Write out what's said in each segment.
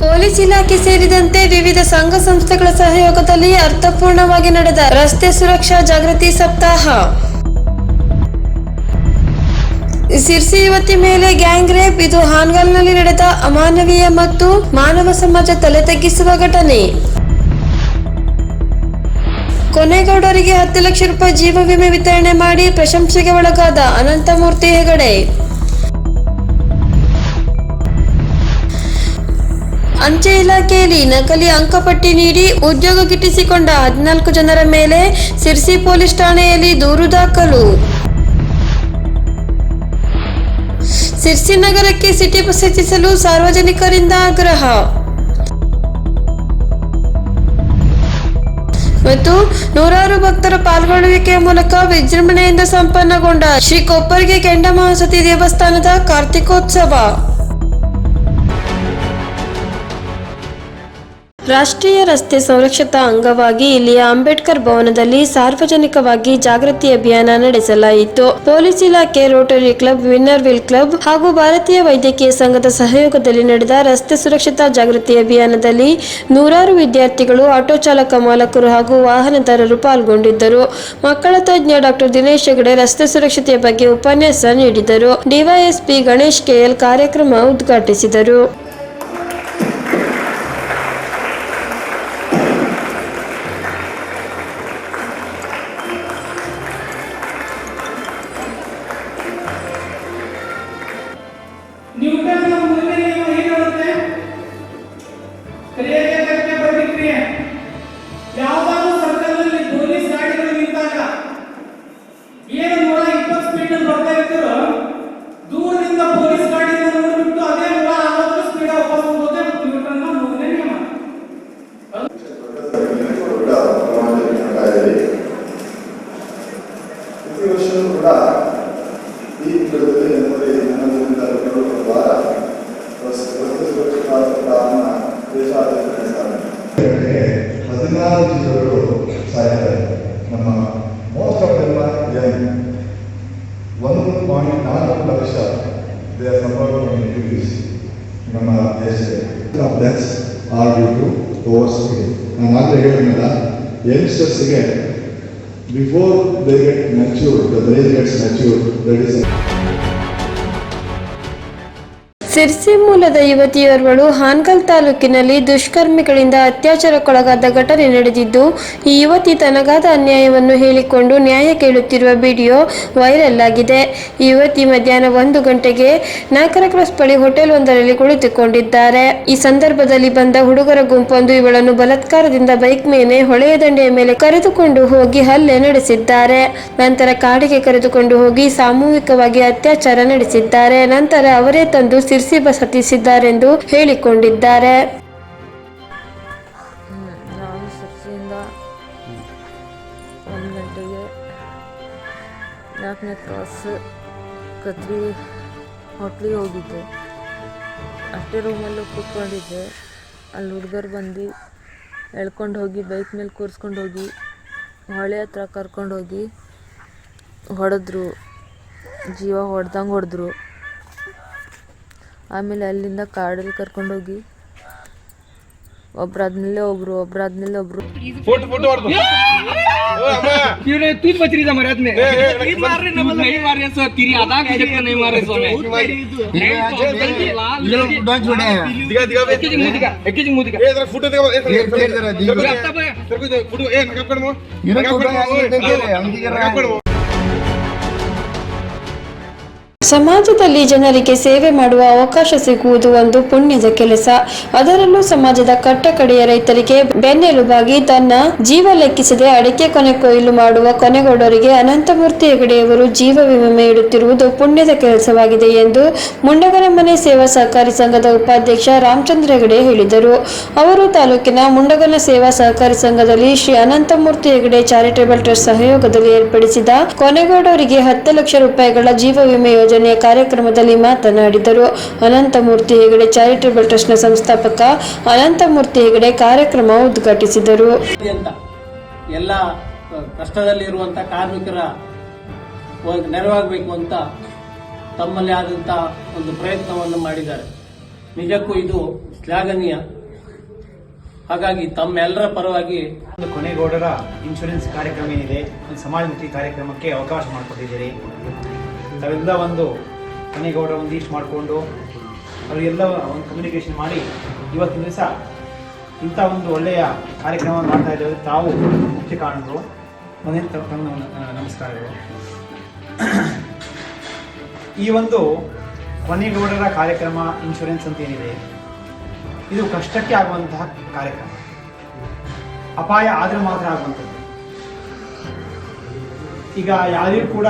Police ಇಲಾಖೆ ಸೇರಿದಂತೆ ವಿವಿಧ ಸಂಘ ಸಂಸ್ಥೆಗಳ ಸಹಯೋಗದಲ್ಲಿ ಅರ್ಥಪೂರ್ಣವಾಗಿ ನಡೆದ ರಸ್ತೆ ಸುರಕ್ಷಾ ಜಾಗೃತಿ ಸಪ್ತಾಹ. ಸಿರ್ಸಿ ಯುವತಿ ಮೇಲೆ ಗ್ಯಾಂಗ್ ರೇಪ್, ಇದು ಹಾನ್ಗಲ್ನಲ್ಲಿ ನಡೆದ ಅಮಾನವೀಯ ಮತ್ತು ಮಾನವ ಸಮಾಜ ತಲೆ ತಗ್ಗಿಸುವ ಘಟನೆ. ಕೊನೆಗೌಡರಿಗೆ ಹತ್ತು ಲಕ್ಷ ರೂಪಾಯಿ ಜೀವ ವಿಮೆ ವಿತರಣೆ ಮಾಡಿ ಪ್ರಶಂಸೆಗೆ ಒಳಗಾದ ಅನಂತಮೂರ್ತಿ ಹೆಗಡೆ. ಅಂಚೆ ಇಲಾಖೆಯಲ್ಲಿ ನಕಲಿ ಅಂಕಪಟ್ಟಿ ನೀಡಿ ಉದ್ಯೋಗ ಗಿಟ್ಟಿಸಿಕೊಂಡ ಹದಿನಾಲ್ಕು ಜನರ ಮೇಲೆ ಸಿರ್ಸಿ ಪೊಲೀಸ್ ಠಾಣೆಯಲ್ಲಿ ದೂರು ದಾಖಲು. ಸಿರ್ಸಿ ನಗರಕ್ಕೆ ಸಿಟಿ ಬಸ್ ಹೆಚ್ಚಿಸಲು ಸಾರ್ವಜನಿಕರಿಂದ ಆಗ್ರಹ. ಮತ್ತು ನೂರಾರು ಭಕ್ತರ ಪಾಲ್ಗೊಳ್ಳುವಿಕೆಯ ಮೂಲಕ ವಿಜೃಂಭಣೆಯಿಂದ ಸಂಪನ್ನಗೊಂಡ ಶ್ರೀ ಕೊಪ್ಪರಿಗೆ ಕೆಂಡ ಮಹಾಸತಿ ದೇವಸ್ಥಾನದ ಕಾರ್ತಿಕೋತ್ಸವ. ರಾಷ್ಟ್ರೀಯ ರಸ್ತೆ ಸುರಕ್ಷತಾ ಅಂಗವಾಗಿ ಇಲ್ಲಿಯ ಅಂಬೇಡ್ಕರ್ ಭವನದಲ್ಲಿ ಸಾರ್ವಜನಿಕವಾಗಿ ಜಾಗೃತಿ ಅಭಿಯಾನ ನಡೆಸಲಾಯಿತು. ಪೊಲೀಸ್ ಇಲಾಖೆ Rotary club Inner Wheel club ಹಾಗೂ ಭಾರತೀಯ ವೈದ್ಯಕೀಯ ಸಂಘದ ಸಹಯೋಗದಲ್ಲಿ ನಡೆದ ರಸ್ತೆ ಸುರಕ್ಷತಾ ಜಾಗೃತಿ ಅಭಿಯಾನದಲ್ಲಿ ನೂರಾರು ವಿದ್ಯಾರ್ಥಿಗಳು, ಆಟೋ ಚಾಲಕ ಮಾಲಕರು ಹಾಗೂ ವಾಹನದಾರರು ಪಾಲ್ಗೊಂಡಿದ್ದರು. ಮಕ್ಕಳ ತಜ್ಞ ಡಾಕ್ಟರ್ ದಿನೇಶ್ ಹೆಗಡೆ ರಸ್ತೆ ಸುರಕ್ಷತೆಯ ಬಗ್ಗೆ ಉಪನ್ಯಾಸ ನೀಡಿದರು. ಡಿವೈಎಸ್ಪಿ ಗಣೇಶ್ ಕೆಎಲ್ ಕಾರ್ಯಕ್ರಮ ಉದ್ಘಾಟಿಸಿದರು. Крем! ಹದಿನಾರು ಸಾಯ್ತಾರೆ ನಮ್ಮ ಮೋಸ್ಟ್ ಆಫ್ ಎಲ್ಲ ಯಂಗ್ ಒಂದು ಪಾಯಿಂಟ್ ನಾಲ್ಕು ಲಕ್ಷ ದೇ ಆರ್ ಸಂಪರ್ಕ ನಮ್ಮ ದೇಶದಲ್ಲಿ deaths are due to over speed ನಾನು ಮಾತ್ರ ಹೇಳಿದ್ನಲ್ಲ ಯಂಗ್ಸ್ಟರ್ಸ್ಗೆ before they get mature the brain gets mature that is Sirsi ಮೂಲದ ಯುವತಿಯೋರ್ವಳು ಹಾನ್ಗಲ್ ತಾಲೂಕಿನಲ್ಲಿ ದುಷ್ಕರ್ಮಿಗಳಿಂದ ಅತ್ಯಾಚಾರಕ್ಕೊಳಗಾದ ಘಟನೆ ನಡೆದಿದ್ದು, ಈ ಯುವತಿ ತನಗಾದ ಅನ್ಯಾಯವನ್ನು ಹೇಳಿಕೊಂಡು ನ್ಯಾಯ ಕೇಳುತ್ತಿರುವ ವಿಡಿಯೋ ವೈರಲ್ ಆಗಿದೆ. ಈ ಯುವತಿ ಮಧ್ಯಾಹ್ನ ಒಂದು ಗಂಟೆಗೆ ನಾಲ್ಕರ ಕ್ರಾಸ್ ಬಳಿ ಹೋಟೆಲ್ ಒಂದರಲ್ಲಿ ಕುಳಿತುಕೊಂಡಿದ್ದಾರೆ. ಈ ಸಂದರ್ಭದಲ್ಲಿ ಬಂದ ಹುಡುಗರ ಗುಂಪೊಂದು ಇವಳನ್ನು ಬಲತ್ಕಾರದಿಂದ ಬೈಕ್ ಮೇಲೆ, ಹೊಳೆಯ ದಂಡೆಯ ಮೇಲೆ ಕರೆದುಕೊಂಡು ಹೋಗಿ ಹಲ್ಲೆ ನಡೆಸಿದ್ದಾರೆ. ನಂತರ ಕಾಡಿಗೆ ಕರೆದುಕೊಂಡು ಹೋಗಿ ಸಾಮೂಹಿಕವಾಗಿ ಅತ್ಯಾಚಾರ ನಡೆಸಿದ್ದಾರೆ. ನಂತರ ಅವರೇ ತಂದು ಸಿರ್ಸಿ ಬಸ್ ಹತ್ತಿಸಿದ್ದಾರೆಂದು ಹೇಳಿಕೊಂಡಿದ್ದಾರೆ. ಒಂದು ಗಂಟೆಗೆ ನಾಲ್ಕನೇ ಕ್ರಾಸ್ ಕದ್ರಿ ಹೋಟ್ಲಿಗೆ ಹೋಗಿದ್ದೆ. ಅಷ್ಟೇ ರೂಮಲ್ಲೂ ಕೂತ್ಕೊಂಡಿದ್ದೆ. ಅಲ್ಲಿ ಹುಡುಗರು ಬಂದು ಎಳ್ಕೊಂಡು ಹೋಗಿ ಬೈಕ್ ಮೇಲೆ ಕೂರಿಸ್ಕೊಂಡು ಹೋಗಿ, ಹೊಳೆ ಹತ್ರ ಕರ್ಕೊಂಡು ಹೋಗಿ ಹೊಡೆದ್ರು. ಜೀವ ಹೊಡೆದಂಗೆ ಹೊಡೆದ್ರು. ಆಮೇಲೆ ಅಲ್ಲಿಂದ ಕಾಡಲ್ಲಿ ಕರ್ಕೊಂಡೋಗಿ ಒಬ್ರಾದ್ಮೇಲೆ ಒಬ್ರು ಒಬ್ರಾದ್ಮೇಲೆ ಒಬ್ರು. फोटो ಸಮಾಜದಲ್ಲಿ ಜನರಿಗೆ ಸೇವೆ ಮಾಡುವ ಅವಕಾಶ ಸಿಗುವುದು ಒಂದು ಪುಣ್ಯದ ಕೆಲಸ. ಅದರಲ್ಲೂ ಸಮಾಜದ ಕಟ್ಟಕಡೆಯ ರೈತರಿಗೆ ಬೆನ್ನೆಲುಬಾಗಿ ತನ್ನ ಜೀವ ಲೆಕ್ಕಿಸದೆ ಅಡಿಕೆ ಕೊನೆ ಕೊಯ್ಲು ಮಾಡುವ ಕೊನೆಗೌಡರಿಗೆ ಅನಂತಮೂರ್ತಿ ಹೆಗಡೆಯವರು ಜೀವ ವಿಮೆ ಇಡುತ್ತಿರುವುದು ಪುಣ್ಯದ ಕೆಲಸವಾಗಿದೆ ಎಂದು ಮುಂಡಗರ ಮನೆ ಸೇವಾ ಸಹಕಾರಿ ಸಂಘದ ಉಪಾಧ್ಯಕ್ಷ ರಾಮಚಂದ್ರ ಹೆಗಡೆ ಹೇಳಿದರು. ಅವರು ತಾಲೂಕಿನ ಮುಂಡಗನ ಸೇವಾ ಸಹಕಾರಿ ಸಂಘದಲ್ಲಿ ಶ್ರೀ ಅನಂತಮೂರ್ತಿ ಹೆಗಡೆ ಚಾರಿಟೇಬಲ್ ಟ್ರಸ್ಟ್ ಸಹಯೋಗದಲ್ಲಿ ಏರ್ಪಡಿಸಿದ ಕೊನೆಗೌಡರಿಗೆ ಹತ್ತು ಲಕ್ಷ ರೂಪಾಯಿಗಳ ಜೀವ ವಿಮೆ ಯೋಜನೆಯ ಕಾರ್ಯಕ್ರಮದಲ್ಲಿ ಮಾತನಾಡಿದರು. ಅನಂತಮೂರ್ತಿ ಹೆಗಡೆ ಚಾರಿಟೇಬಲ್ ಟ್ರಸ್ಟ್ನ ಸಂಸ್ಥಾಪಕ ಅನಂತಮೂರ್ತಿ ಹೆಗಡೆ ಕಾರ್ಯಕ್ರಮ ಉದ್ಘಾಟಿಸಿದರು. ಎಲ್ಲ ಎಲ್ಲ ಕಷ್ಟದಲ್ಲಿರುವಂಥ ಕಾರ್ಮಿಕರ ಒಂದು ನೆರವಾಗಬೇಕು ಅಂತ ತಮ್ಮಲ್ಲಿ ಆದಂಥ ಒಂದು ಪ್ರಯತ್ನವನ್ನು ಮಾಡಿದ್ದಾರೆ. ನಿಜಕ್ಕೂ ಇದು ಶ್ಲಾಘನೀಯ. ಹಾಗಾಗಿ ತಮ್ಮೆಲ್ಲರ ಪರವಾಗಿ ಒಂದು ಕೊನೆಗೌಡರ ಇನ್ಶೂರೆನ್ಸ್ ಕಾರ್ಯಕ್ರಮ ಏನಿದೆ ಒಂದು ಸಮಾಜಮುಖಿ ಕಾರ್ಯಕ್ರಮಕ್ಕೆ ಅವಕಾಶ ಮಾಡಿಕೊಟ್ಟಿದ್ದೀರಿ. ತಾವೆಲ್ಲ ಒಂದು ಮನೆಗೌಡ ಈಸ್ಟ್ ಮಾಡಿಕೊಂಡು ಅವರಿಗೆಲ್ಲ ಒಂದು ಕಮ್ಯುನಿಕೇಷನ್ ಮಾಡಿ ಇವತ್ತಿನ ದಿವಸ ಇಂಥ ಒಂದು ಒಳ್ಳೆಯ ಕಾರ್ಯಕ್ರಮ ಮಾಡ್ತಾ ಇದ್ದೇವೆ. ತಾವು ಮುಖ್ಯ ಕಾರಣರು. ಮನೆ ನಮಸ್ಕಾರಗಳು ಈ ಒಂದು ಮನೆಗೌಡರ ಕಾರ್ಯಕ್ರಮ ಇನ್ಶೂರೆನ್ಸ್ ಅಂತ ಏನಿದೆ? ಇದು ಕಷ್ಟಕ್ಕೆ ಆಗುವಂತಹ ಕಾರ್ಯಕ್ರಮ. ಅಪಾಯ ಆದರೆ ಮಾತ್ರ ಆಗುವಂಥದ್ದು. ಈಗ ಯಾರಿಗೂ ಕೂಡ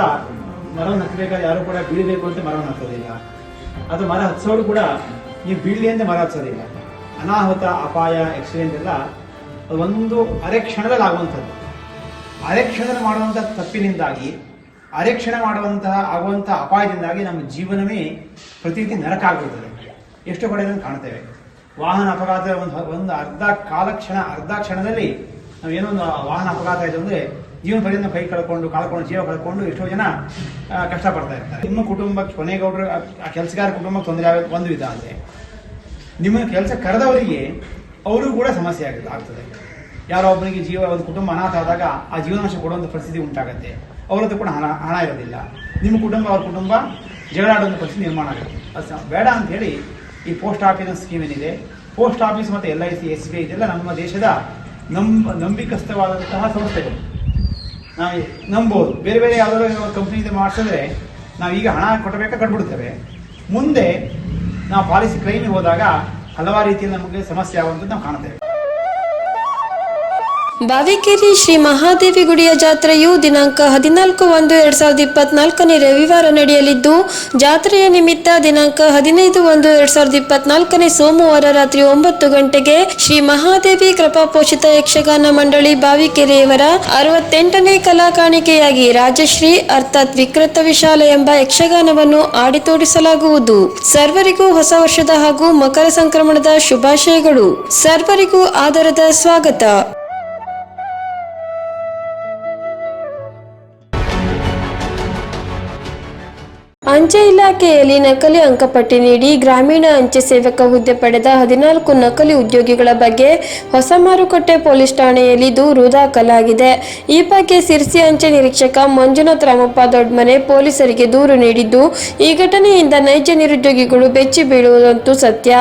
ಮರವನ್ನು ಹತ್ತಬೇಕಾದ್ರೆ ಯಾರು ಕೂಡ ಬೀಳಬೇಕು ಅಂತ ಮರವನ್ನು ಹತ್ತೋದಿಲ್ಲ ಅದು ಮರ ಹತ್ಸೋರು ಕೂಡ ನೀವು ಬೀಳಲಿ ಅಂತ ಮರ ಹತ್ಸೋದಿಲ್ಲ ಅನಾಹುತ, ಅಪಾಯ ಆಕ್ಸಿಡೆಂಟ್ ಎಲ್ಲ ಒಂದು ಅರೆ ಕ್ಷಣದಲ್ಲಿ ಆಗುವಂಥದ್ದು. ಅರೆ ಕ್ಷಣದಲ್ಲಿ ಮಾಡುವಂಥ ತಪ್ಪಿನಿಂದಾಗಿ, ಅರೆ ಕ್ಷಣ ಮಾಡುವಂತಹ ಆಗುವಂಥ ಅಪಾಯದಿಂದಾಗಿ ನಮ್ಮ ಜೀವನವೇ ಪ್ರತಿನಿತ್ಯ ನರಕ ಆಗಿರುತ್ತದೆ ಎಷ್ಟು ಕಡೆ ಕಾಣ್ತೇವೆ. ವಾಹನ ಅಪಘಾತ ಒಂದು ಒಂದು ಅರ್ಧ ಕಾಲಕ್ಷಣ, ಅರ್ಧ ಕ್ಷಣದಲ್ಲಿ ನಾವು ಏನೋ ಒಂದು ವಾಹನ ಅಪಘಾತ ಆಯಿತು ಅಂದರೆ ಜೀವನ ಪರ್ಯಂತ ಕೈ ಕಳ್ಕೊಂಡು ಕಳ್ಕೊಂಡು, ಜೀವ ಕಳ್ಕೊಂಡು ಎಷ್ಟೋ ಜನ ಕಷ್ಟಪಡ್ತಾ ಇರ್ತಾರೆ. ನಿಮ್ಮ ಕುಟುಂಬಕ್ಕೆ ಕೊನೆಗೌಡರು, ಆ ಕೆಲಸಗಾರ ಕುಟುಂಬಕ್ಕೆ ತೊಂದರೆ ಆಗೋದು ಒಂದು ವಿಧ ನಿಮ್ಮ ಕೆಲಸ ಕರೆದವರಿಗೆ ಅವರು ಕೂಡ ಸಮಸ್ಯೆ ಆಗುತ್ತೆ ಆಗ್ತದೆ. ಯಾರೋ ಒಬ್ಬರಿಗೆ ಜೀವ, ಒಂದು ಕುಟುಂಬ ಅನಾಥ ಆದಾಗ ಆ ಜೀವನಾಂಶ ಕೊಡುವಂಥ ಪರಿಸ್ಥಿತಿ ಉಂಟಾಗುತ್ತೆ. ಅವರದ್ದು ಕೂಡ ಹಣ ಹಣ ಇರೋದಿಲ್ಲ. ನಿಮ್ಮ ಕುಟುಂಬ, ಅವ್ರ ಕುಟುಂಬ ಜಗಳಾಡುವಂಥ ಪರಿಸ್ಥಿತಿ ನಿರ್ಮಾಣ ಆಗುತ್ತೆ. ಅದು ಬೇಡ ಅಂತ ಹೇಳಿ ಈ ಪೋಸ್ಟ್ ಆಫೀಸ್ ಸ್ಕೀಮ್ ಏನಿದೆ. ಪೋಸ್ಟ್ ಆಫೀಸ್ ಮತ್ತು L I C S B ಇದೆಲ್ಲ ನಮ್ಮ ದೇಶದ ನಂಬ, ನಂಬಿಕಸ್ಥವಾದಂತಹ ಸಂಸ್ಥೆಗಳು. ನಾವು ನಂಬೋದು. ಬೇರೆ ಬೇರೆ ಯಾವುದಾದ್ರು ಇದೆ ಮಾಡಿಸಿದ್ರೆ ನಾವು ಈಗ ಹಣ ಕೊಟ್ಟಬೇಕಾ ಕಟ್ಬಿಡ್ತೇವೆ. ಮುಂದೆ ನಾವು ಪಾಲಿಸಿ ಕ್ಲೈಮಿಗೆ ಹೋದಾಗ ಹಲವಾರು ರೀತಿಯಲ್ಲಿ ನಮಗೆ ಸಮಸ್ಯೆ ಆಗುವಂಥದ್ದು ನಾವು ಕಾಣ್ತೇವೆ. ಬಾವಿಕೆರೆ ಶ್ರೀ ಮಹಾದೇವಿ ಗುಡಿಯ ಜಾತ್ರೆಯು ದಿನಾಂಕ ಹದಿನಾಲ್ಕು ಒಂದು ಎರಡ್ ಸಾವಿರದ ಇಪ್ಪತ್ನಾಲ್ಕನೇ ರವಿವಾರ ನಡೆಯಲಿದ್ದು, ಜಾತ್ರೆಯ ನಿಮಿತ್ತ ದಿನಾಂಕ ಹದಿನೈದು ಒಂದು ಎರಡ್ ಸಾವಿರದ ಇಪ್ಪತ್ನಾಲ್ಕನೇ ಸೋಮವಾರ ರಾತ್ರಿ ಒಂಬತ್ತು ಗಂಟೆಗೆ ಶ್ರೀ ಮಹಾದೇವಿ ಕೃಪಾಪೋಷಿತ ಯಕ್ಷಗಾನ ಮಂಡಳಿ ಬಾವಿಕೆರೆಯವರ ಅರವತ್ತೆಂಟನೇ ಕಲಾ ಕಾಣಿಕೆಯಾಗಿ ರಾಜಶ್ರೀ ಅರ್ಥಾತ್ ವಿಕೃತ ವಿಶಾಲ ಎಂಬ ಯಕ್ಷಗಾನವನ್ನು ಆಡಿ ತೋರಿಸಲಾಗುವುದು. ಸರ್ವರಿಗೂ ಹೊಸ ವರ್ಷದ ಹಾಗೂ ಮಕರ ಸಂಕ್ರಮಣದ ಶುಭಾಶಯಗಳು. ಸರ್ವರಿಗೂ ಆದರದ ಸ್ವಾಗತ. ಅಂಚೆ ಇಲಾಖೆಯಲ್ಲಿ ನಕಲಿ ಅಂಕಪಟ್ಟಿ ನೀಡಿ ಗ್ರಾಮೀಣ ಅಂಚೆ ಸೇವಕ ಹುದ್ದೆ ಪಡೆದ ಹದಿನಾಲ್ಕು ನಕಲಿ ಉದ್ಯೋಗಿಗಳ ಬಗ್ಗೆ ಹೊಸ ಮಾರುಕಟ್ಟೆ ಪೊಲೀಸ್ ಠಾಣೆಯಲ್ಲಿ ದೂರು ದಾಖಲಾಗಿದೆ. ಈ ಬಗ್ಗೆ ಸಿರ್ಸಿ ಅಂಚೆ ನಿರೀಕ್ಷಕ ಮಂಜುನಾಥ್ ರಾಮಪ್ಪ ದೊಡ್ಮನೆ ಪೊಲೀಸರಿಗೆ ದೂರು ನೀಡಿದ್ದು, ಈ ಘಟನೆಯಿಂದ ನೈಜ ನಿರುದ್ಯೋಗಿಗಳು ಬೆಚ್ಚಿ ಬೀಳುವುದಂತೂ ಸತ್ಯ.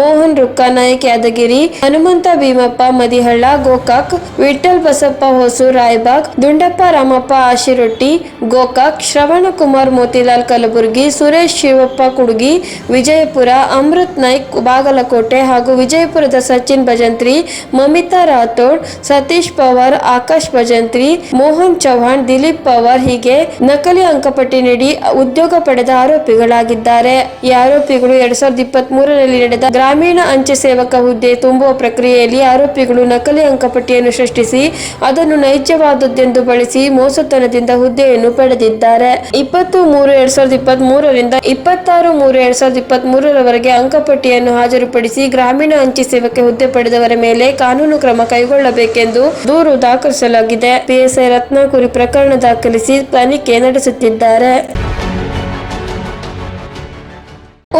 ಮೋಹನ್ ರುಕ್ಕ, ನಾಯಕ್ ಯಾದಗಿರಿ, ಹನುಮಂತ ಭೀಮಪ್ಪ, ಮದಿಹಳ್ಳ, ಗೋಕಾಕ್ ವಿಠಲ್ ಬಸಪ್ಪ ಹೊಸು, ರಾಯಬಾಗ್, ದುಂಡಪ್ಪ ರಾಮಪ್ಪ, ಆಶಿರೊಟ್ಟಿ, ಗೋಕಾಕ್, ಶ್ರವಣಕುಮಾರ್, ಮೋತಿಲಾಲ್ ಕಲಬುರ್ಗಿ ಸುರೇಶ್ ಶಿವಪ್ಪ ಕುಡುಗಿ, ವಿಜಯಪುರ, ಅಮೃತ್ ನಾಯ್ಕ್, ಬಾಗಲಕೋಟೆ ಹಾಗೂ ವಿಜಯಪುರದ ಸಚಿನ್ ಭಜಂತ್ರಿ, ಮಮಿತಾ ರಾಥೋಡ್, ಸತೀಶ್ ಪವಾರ್, ಆಕಾಶ್ ಭಜಂತ್ರಿ, ಮೋಹನ್ ಚೌಹಾಣ್ ದಿಲೀಪ್ ಪವಾರ್ ಹೀಗೆ ನಕಲಿ ಅಂಕಪಟ್ಟಿ ನೀಡಿ ಉದ್ಯೋಗ ಪಡೆದ ಆರೋಪಿಗಳಾಗಿದ್ದಾರೆ. ಈ ಆರೋಪಿಗಳು ಎರಡ್ ಸಾವಿರದ ಇಪ್ಪತ್ತ್ ಮೂರರಲ್ಲಿ ನಡೆದ ಗ್ರಾಮೀಣ ಅಂಚೆ ಸೇವಕ ಹುದ್ದೆ ತುಂಬುವ ಪ್ರಕ್ರಿಯೆಯಲ್ಲಿ ಆರೋಪಿಗಳು ನಕಲಿ ಅಂಕಪಟ್ಟಿಯನ್ನು ಸೃಷ್ಟಿಸಿ ಅದನ್ನು ನೈಜವಾದದ್ದೆಂದು ಬಳಸಿ ಮೋಸತನದಿಂದ ಹುದ್ದೆಯನ್ನು ಪಡೆದಿದ್ದಾರೆ. ಇಪ್ಪತ್ತು ಮೂರು ಎರಡ್ ಸಾವಿರದ ಇಪ್ಪತ್ತ್ ಮೂರರಿಂದ ಇಪ್ಪತ್ತಾರು ಮೂರು ಎರಡ್ ಸಾವಿರದ ಇಪ್ಪತ್ತ್ ಮೂರರವರೆಗೆ ಅಂಕಪಟ್ಟಿಯನ್ನು ಹಾಜರುಪಡಿಸಿ ಗ್ರಾಮೀಣ ಅಂಚೆ ಸೇವಕ್ಕೆ ಹುದ್ದೆ ಪಡೆದವರ ಮೇಲೆ ಕಾನೂನು ಕ್ರಮ ಕೈಗೊಳ್ಳಬೇಕೆಂದು ದೂರು ದಾಖಲಿಸಲಾಗಿದೆ. ಪಿಎಸ್ಐ ರತ್ನಾಕುರಿ ಪ್ರಕರಣ ದಾಖಲಿಸಿ ತನಿಖೆ ನಡೆಸುತ್ತಿದ್ದಾರೆ.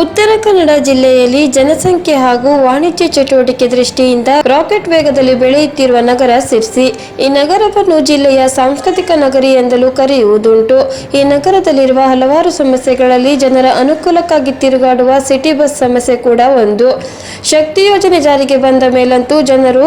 ಉತ್ತರ ಕನ್ನಡ ಜಿಲ್ಲೆಯಲ್ಲಿ ಜನಸಂಖ್ಯೆ ಹಾಗೂ ವಾಣಿಜ್ಯ ಚಟುವಟಿಕೆ ದೃಷ್ಟಿಯಿಂದ ರಾಕೆಟ್ ವೇಗದಲ್ಲಿ ಬೆಳೆಯುತ್ತಿರುವ ನಗರ ಸಿರ್ಸಿ. ಈ ನಗರವನ್ನು ಜಿಲ್ಲೆಯ ಸಾಂಸ್ಕೃತಿಕ ನಗರಿ ಎಂದಲೂ ಕರೆಯುವುದುಂಟು. ಈ ನಗರದಲ್ಲಿರುವ ಹಲವಾರು ಸಮಸ್ಯೆಗಳಲ್ಲಿ ಜನರ ಅನುಕೂಲಕ್ಕಾಗಿ ತಿರುಗಾಡುವ ಸಿಟಿ ಬಸ್ ಸಮಸ್ಯೆ ಕೂಡ ಒಂದು. ಶಕ್ತಿ ಯೋಜನೆ ಜಾರಿಗೆ ಬಂದ ಮೇಲಂತೂ ಜನರು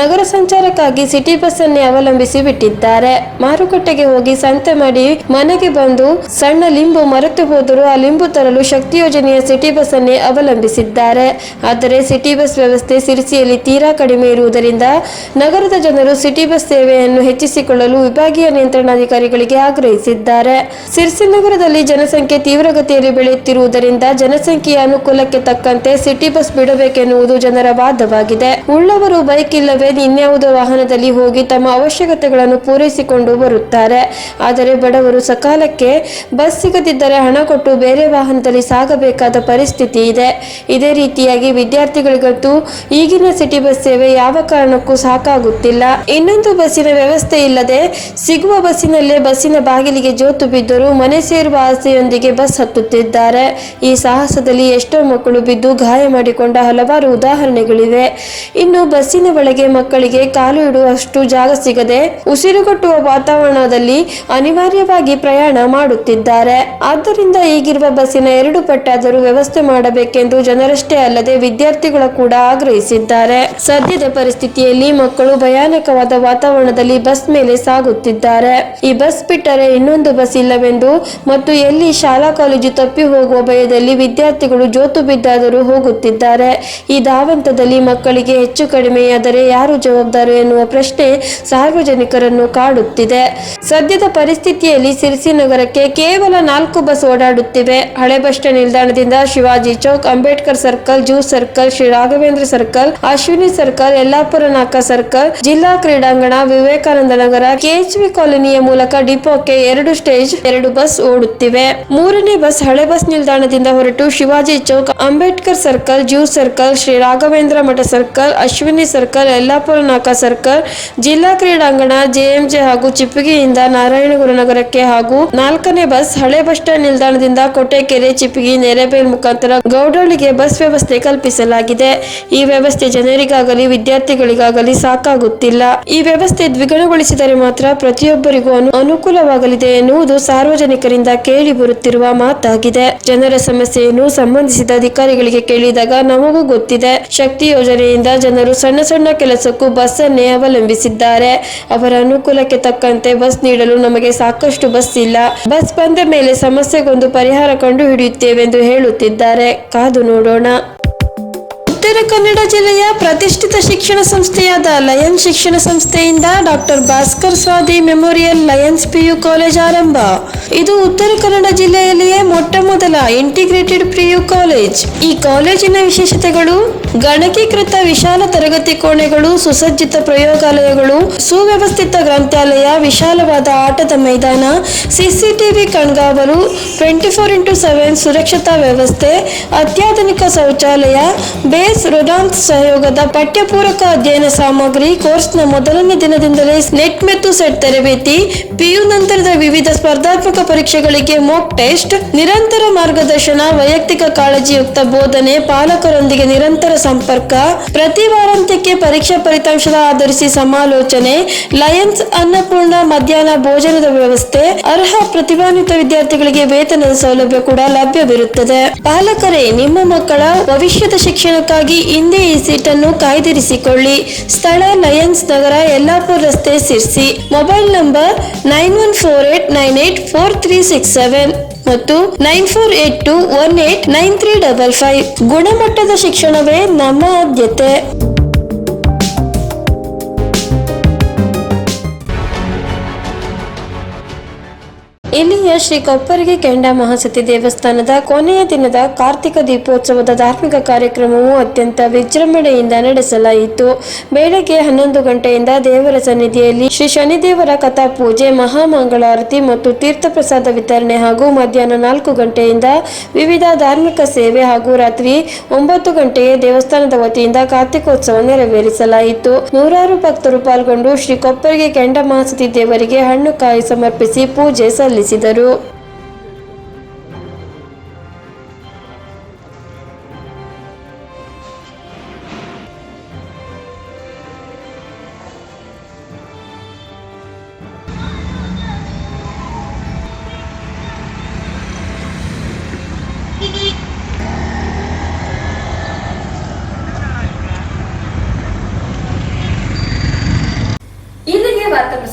ನಗರ ಸಂಚಾರಕ್ಕಾಗಿ ಸಿಟಿ ಬಸ್ ಅನ್ನೇ ಅವಲಂಬಿಸಿ ಬಿಟ್ಟಿದ್ದಾರೆ. ಮಾರುಕಟ್ಟೆಗೆ ಹೋಗಿ ಸಂತೆ ಮಾಡಿ ಮನೆಗೆ ಬಂದು ಸಣ್ಣ ಲಿಂಬು ಮರೆತು ಹೋದರೂ ಆ ಲಿಂಬು ತರಲು ಶಕ್ತಿ ಯೋಜನೆಯ ಸಿಟಿ ಬಸ್ ಅನ್ನೇ ಅವಲಂಬಿಸಿದ್ದಾರೆ. ಆದರೆ ಸಿಟಿ ಬಸ್ ವ್ಯವಸ್ಥೆ ಸಿರಿಸಿಯಲ್ಲಿ ತೀರಾ ಕಡಿಮೆ ಇರುವುದರಿಂದ ನಗರದ ಜನರು ಸಿಟಿ ಬಸ್ ಸೇವೆಯನ್ನು ಹೆಚ್ಚಿಸಿಕೊಳ್ಳಲು ವಿಭಾಗೀಯ ನಿಯಂತ್ರಣಾಧಿಕಾರಿಗಳಿಗೆ ಆಗ್ರಹಿಸಿದ್ದಾರೆ. ಸಿರ್ಸಿ ನಗರದಲ್ಲಿ ಜನಸಂಖ್ಯೆ ತೀವ್ರಗತಿಯಲ್ಲಿ ಬೆಳೆಯುತ್ತಿರುವುದರಿಂದ ಜನಸಂಖ್ಯೆಯ ಅನುಕೂಲಕ್ಕೆ ತಕ್ಕಂತೆ ಸಿಟಿ ಬಸ್ ಬಿಡಬೇಕೆನ್ನುವುದು ಜನರ ವಾದವಾಗಿದೆ. ಉಳ್ಳವರು ಬೈಕ್ ಇಲ್ಲವೇ ಇನ್ಯಾವುದೋ ವಾಹನದಲ್ಲಿ ಹೋಗಿ ತಮ್ಮ ಅವಶ್ಯಕತೆಗಳನ್ನು ಪೂರೈಸಿಕೊಂಡು ಬರುತ್ತಾರೆ. ಆದರೆ ಬಡವರು ಸಕಾಲಕ್ಕೆ ಬಸ್ ಸಿಗದಿದ್ದರೆ ಹಣ ಕೊಟ್ಟು ಬೇರೆ ವಾಹನದಲ್ಲಿ ಸಾಗಬೇಕಾದ ಪರಿಸ್ಥಿತಿ ಇದೆ. ಇದೇ ರೀತಿಯಾಗಿ ವಿದ್ಯಾರ್ಥಿಗಳಿಗಂತೂ ಈಗಿನ ಸಿಟಿ ಬಸ್ ಸೇವೆ ಯಾವ ಕಾರಣಕ್ಕೂ ಸಾಕಾಗುತ್ತಿಲ್ಲ. ಇನ್ನೊಂದು ಬಸ್ಸಿನ ವ್ಯವಸ್ಥೆ ಇಲ್ಲದೆ ಸಿಗುವ ಬಸ್ಸಿನಲ್ಲೇ ಬಸ್ಸಿನ ಬಾಗಿಲಿಗೆ ಜೋತು ಬಿದ್ದರೂ ಮನೆ ಸೇರುವ ಆಸೆಯೊಂದಿಗೆ ಬಸ್ ಹತ್ತುತ್ತಿದ್ದಾರೆ. ಈ ಸಾಹಸದಲ್ಲಿ ಎಷ್ಟೋ ಮಕ್ಕಳು ಬಿದ್ದು ಗಾಯ ಮಾಡಿಕೊಂಡ ಹಲವಾರು ಉದಾಹರಣೆಗಳಿವೆ. ಇನ್ನು ಬಸ್ಸಿನ ಒಳಗೆ ಮಕ್ಕಳಿಗೆ ಕಾಲು ಇಡುವಷ್ಟು ಜಾಗ ಸಿಗದೆ ಉಸಿರುಗಟ್ಟುವ ವಾತಾವರಣದಲ್ಲಿ ಅನಿವಾರ್ಯವಾಗಿ ಪ್ರಯಾಣ ಮಾಡುತ್ತಿದ್ದಾರೆ. ಆದ್ದರಿಂದ ಈಗಿರುವ ಬಸ್ಸಿನ ಎರಡು ಪಟ್ಟಾದರೂ ವ್ಯವಸ್ಥೆ ಮಾಡಬೇಕೆಂದು ಜನರಷ್ಟೇ ಅಲ್ಲದೆ ವಿದ್ಯಾರ್ಥಿಗಳು ಕೂಡ ಆಗ್ರಹಿಸಿದ್ದಾರೆ. ಸದ್ಯದ ಪರಿಸ್ಥಿತಿಯಲ್ಲಿ ಮಕ್ಕಳು ಭಯಾನಕವಾದ ವಾತಾವರಣದಲ್ಲಿ ಬಸ್ ಮೇಲೆ ಸಾಗುತ್ತಿದ್ದಾರೆ. ಈ ಬಸ್ ಬಿಟ್ಟರೆ ಇನ್ನೊಂದು ಬಸ್ ಇಲ್ಲವೆಂದು ಮತ್ತು ಎಲ್ಲಿ ಶಾಲಾ ಕಾಲೇಜು ತಪ್ಪಿ ಹೋಗುವ ಭಯದಲ್ಲಿ ವಿದ್ಯಾರ್ಥಿಗಳು ಜೋತು ಬಿದ್ದಾದರೂ ಹೋಗುತ್ತಿದ್ದಾರೆ. ಈ ಧಾವಂತದಲ್ಲಿ ಮಕ್ಕಳಿಗೆ ಹೆಚ್ಚು ಕಡಿಮೆಯಾದರೆ ಯಾರು ಜವಾಬ್ದಾರು ಎನ್ನುವ ಪ್ರಶ್ನೆ ಸಾರ್ವಜನಿಕರನ್ನು ಕಾಡುತ್ತಿದೆ. ಸದ್ಯದ ಪರಿಸ್ಥಿತಿಯಲ್ಲಿ ಸಿರಿಸಿ ನಗರಕ್ಕೆ ಕೇವಲ ನಾಲ್ಕು ಬಸ್ ಓಡಾಡುತ್ತಿವೆ. ಹಳೆ ಬಸ್ ನಿಲ್ದಾಣದಿಂದ Shivaji Chowk, Ambedkar circle, zoo circle, Shri Raghavendra circle, Ashwini circle, Yellapur Naka circle, ಜಿಲ್ಲಾ ಕ್ರೀಡಾಂಗಣ, ವಿವೇಕಾನಂದ ನಗರ, ಕೆಎಚ್ವಿ ಕಾಲೋನಿಯ ಮೂಲಕ ಡಿಪೋಕ್ಕೆ ಎರಡು ಸ್ಟೇಜ್, ಎರಡು ಬಸ್ ಓಡುತ್ತಿವೆ. ಮೂರನೇ ಬಸ್ ಹಳೆ ಬಸ್ ನಿಲ್ದಾಣದಿಂದ ಹೊರಟು Shivaji Chowk, Ambedkar circle, zoo circle, Shri Raghavendra Math circle, Ashwini circle, Yellapur Naka circle, ಜಿಲ್ಲಾ ಕ್ರೀಡಾಂಗಣ, ಜೆಎಂಜೆ ಹಾಗೂ ಚಿಪ್ಪಿಗೆಯಿಂದ ನಾರಾಯಣಗುರು ನಗರಕ್ಕೆ ಹಾಗೂ ನಾಲ್ಕನೇ ಬಸ್ ಹಳೆ ಬಸ್ ಸ್ಟ್ಯಾಂಡ್ ನಿಲ್ದಾಣದಿಂದ ಕೊಟ್ಟೆಕೆರೆ ಚಿಪ್ಪಗಿ ನೆರೆಬೇಲ್ ಮುಖಾಂತರ ಗೌಡಳಿಗೆ ಬಸ್ ವ್ಯವಸ್ಥೆ ಕಲ್ಪಿಸಲಾಗಿದೆ. ಈ ವ್ಯವಸ್ಥೆ ಜನರಿಗಾಗಲಿ ವಿದ್ಯಾರ್ಥಿಗಳಿಗಾಗಲಿ ಸಾಕಾಗುತ್ತಿಲ್ಲ. ಈ ವ್ಯವಸ್ಥೆ ದ್ವಿಗುಣಗೊಳಿಸಿದರೆ ಮಾತ್ರ ಪ್ರತಿಯೊಬ್ಬರಿಗೂ ಅನುಕೂಲವಾಗಲಿದೆ ಎನ್ನುವುದು ಸಾರ್ವಜನಿಕರಿಂದ ಕೇಳಿ ಬರುತ್ತಿರುವ ಮಾತಾಗಿದೆ. ಜನರ ಸಮಸ್ಯೆಯನ್ನು ಸಂಬಂಧಿಸಿದ ಅಧಿಕಾರಿಗಳಿಗೆ ಕೇಳಿದಾಗ ನಮಗೂ ಗೊತ್ತಿದೆ. ಶಕ್ತಿ ಯೋಜನೆಯಿಂದ ಜನರು ಸಣ್ಣ ಸಣ್ಣ ಕೆಲಸಕ್ಕೂ ಬಸ್ ಅನ್ನೇ ಅವಲಂಬಿಸಿದ್ದಾರೆ. ಅವರ ಅನುಕೂಲಕ್ಕೆ ತಕ್ಕಂತೆ ಬಸ್ ನೀಡಲು ನಮಗೆ ಸಾಕಷ್ಟು ಬಸ್ ಇಲ್ಲ. ಬಸ್ ಬಂದ ಮೇಲೆ ಸಮಸ್ಯೆಗೊಂದು ಪರಿಹಾರ ಕಂಡು ಹಿಡಿಯುತ್ತೇವೆಂದು ಹೇಳುತ್ತಿದ್ದಾರೆ. ಕಾದು ನೋಡೋಣ. ಉತ್ತರ ಕನ್ನಡ ಜಿಲ್ಲೆಯ ಪ್ರತಿಷ್ಠಿತ ಶಿಕ್ಷಣ ಸಂಸ್ಥೆಯಾದ ಲಯನ್ಸ್ ಶಿಕ್ಷಣ ಸಂಸ್ಥೆಯಿಂದ doctor Bhaskar Swadi memorial Lions PU college ಆರಂಭ. ಇದು ಉತ್ತರ ಕನ್ನಡ ಜಿಲ್ಲೆಯಲ್ಲಿಯೇ ಮೊಟ್ಟ ಮೊದಲ ಇಂಟಿಗ್ರೇಟೆಡ್ ಪ್ರಿಯು ಕಾಲೇಜ್ ಈ ಕಾಲೇಜಿನ ವಿಶೇಷತೆಗಳು, ಗಣಕೀಕೃತ ವಿಶಾಲ ತರಗತಿ ಕೋಣೆಗಳು, ಸುಸಜ್ಜಿತ ಪ್ರಯೋಗಾಲಯಗಳು, ಸುವ್ಯವಸ್ಥಿತ ಗ್ರಂಥಾಲಯ, ವಿಶಾಲವಾದ ಆಟದ ಮೈದಾನ ಸಿಸಿಟಿವಿ ಕಣ್ಗಾವಲು ಟ್ವೆಂಟಿ ಫೋರ್ ಇಂಟು ಸೆವೆನ್ ಸುರಕ್ಷತಾ ವ್ಯವಸ್ಥೆ, ಅತ್ಯಾಧುನಿಕ ಶೌಚಾಲಯ, ಬೇಸ್ ರೊಡಾನ್ಸ್ ಸಹಯೋಗದ ಪಠ್ಯಪೂರಕ ಅಧ್ಯಯನ ಸಾಮಗ್ರಿ, ಕೋರ್ಸ್ನ ಮೊದಲನೇ ದಿನದಿಂದಲೇ ನೆಟ್ ಮತ್ತು ಸೆಟ್ ತರಬೇತಿ, ಪಿಯು ನಂತರದ ವಿವಿಧ ಸ್ಪರ್ಧಾತ್ಮಕ ಪರೀಕ್ಷೆಗಳಿಗೆ ಮೋಕ್ ಟೆಸ್ಟ್ ನಿರಂತರ ಮಾರ್ಗದರ್ಶನ, ವೈಯಕ್ತಿಕ ಕಾಳಜಿಯುಕ್ತ ಬೋಧನೆ, ಪಾಲಕರೊಂದಿಗೆ ನಿರಂತರ ಸಂಪರ್ಕ, ಪ್ರತಿ ವಾರಾಂತ್ಯಕ್ಕೆ ಪರೀಕ್ಷಾ ಫಲಿತಾಂಶದ ಆಧರಿಸಿ ಸಮಾಲೋಚನೆ, ಲಯನ್ಸ್ ಅನ್ನಪೂರ್ಣ ಮಧ್ಯಾಹ್ನ ಭೋಜನದ ವ್ಯವಸ್ಥೆ, ಅರ್ಹ ಪ್ರತಿಭಾನ್ವಿತ ವಿದ್ಯಾರ್ಥಿಗಳಿಗೆ ವೇತನದ ಸೌಲಭ್ಯ ಕೂಡ ಲಭ್ಯವಿರುತ್ತದೆ. ಪಾಲಕರೇ, ನಿಮ್ಮ ಮಕ್ಕಳ ಭವಿಷ್ಯದ ಶಿಕ್ಷಣಕ್ಕಾಗಿ ಹಿಂದೆ ಈ ಸೀಟನ್ನು ಕಾಯ್ದಿರಿಸಿಕೊಳ್ಳಿ. ಸ್ಥಳ, ಲಯನ್ಸ್ ನಗರ, ಯಲ್ಲಾಪುರ ರಸ್ತೆ, Sirsi. Mobile number nine one four eight nine eight four three six seven ಮತ್ತು nine four eight two one eight nine three double five ಗುಣಮಟ್ಟದ ಶಿಕ್ಷಣವೇ ನಮ್ಮ ಆದ್ಯತೆ. ಇಲ್ಲಿಯ ಶ್ರೀ ಕೊಪ್ಪರಿಗೆ ಕೆಂಡ ಮಹಾಸತಿ ದೇವಸ್ಥಾನದ ಕೊನೆಯ ದಿನದ ಕಾರ್ತಿಕ ದೀಪೋತ್ಸವದ ಧಾರ್ಮಿಕ ಕಾರ್ಯಕ್ರಮವು ಅತ್ಯಂತ ವಿಜೃಂಭಣೆಯಿಂದ ನಡೆಸಲಾಯಿತು. ಬೆಳಗ್ಗೆ ಹನ್ನೊಂದು ಗಂಟೆಯಿಂದ ದೇವರ ಸನ್ನಿಧಿಯಲ್ಲಿ ಶ್ರೀ ಶನಿದೇವರ ಕಥಾ ಪೂಜೆ, ಮಹಾಮಂಗಳಾರತಿ ಮತ್ತು ತೀರ್ಥ ಪ್ರಸಾದ ವಿತರಣೆ ಹಾಗೂ ಮಧ್ಯಾಹ್ನ ನಾಲ್ಕು ಗಂಟೆಯಿಂದ ವಿವಿಧ ಧಾರ್ಮಿಕ ಸೇವೆ ಹಾಗೂ ರಾತ್ರಿ ಒಂಬತ್ತು ಗಂಟೆಗೆ ದೇವಸ್ಥಾನದ ವತಿಯಿಂದ ಕಾರ್ತಿಕೋತ್ಸವ ನೆರವೇರಿಸಲಾಯಿತು. ನೂರಾರು ಭಕ್ತರು ಪಾಲ್ಗೊಂಡು ಶ್ರೀ ಕೊಪ್ಪರಿಗೆ ಕೆಂಡ ಮಹಾಸತಿ ದೇವರಿಗೆ ಹಣ್ಣು ಕಾಯಿ ಸಮರ್ಪಿಸಿ ಪೂಜೆ ಸಲ್ಲಿಸಿದರು. ഇതൊരു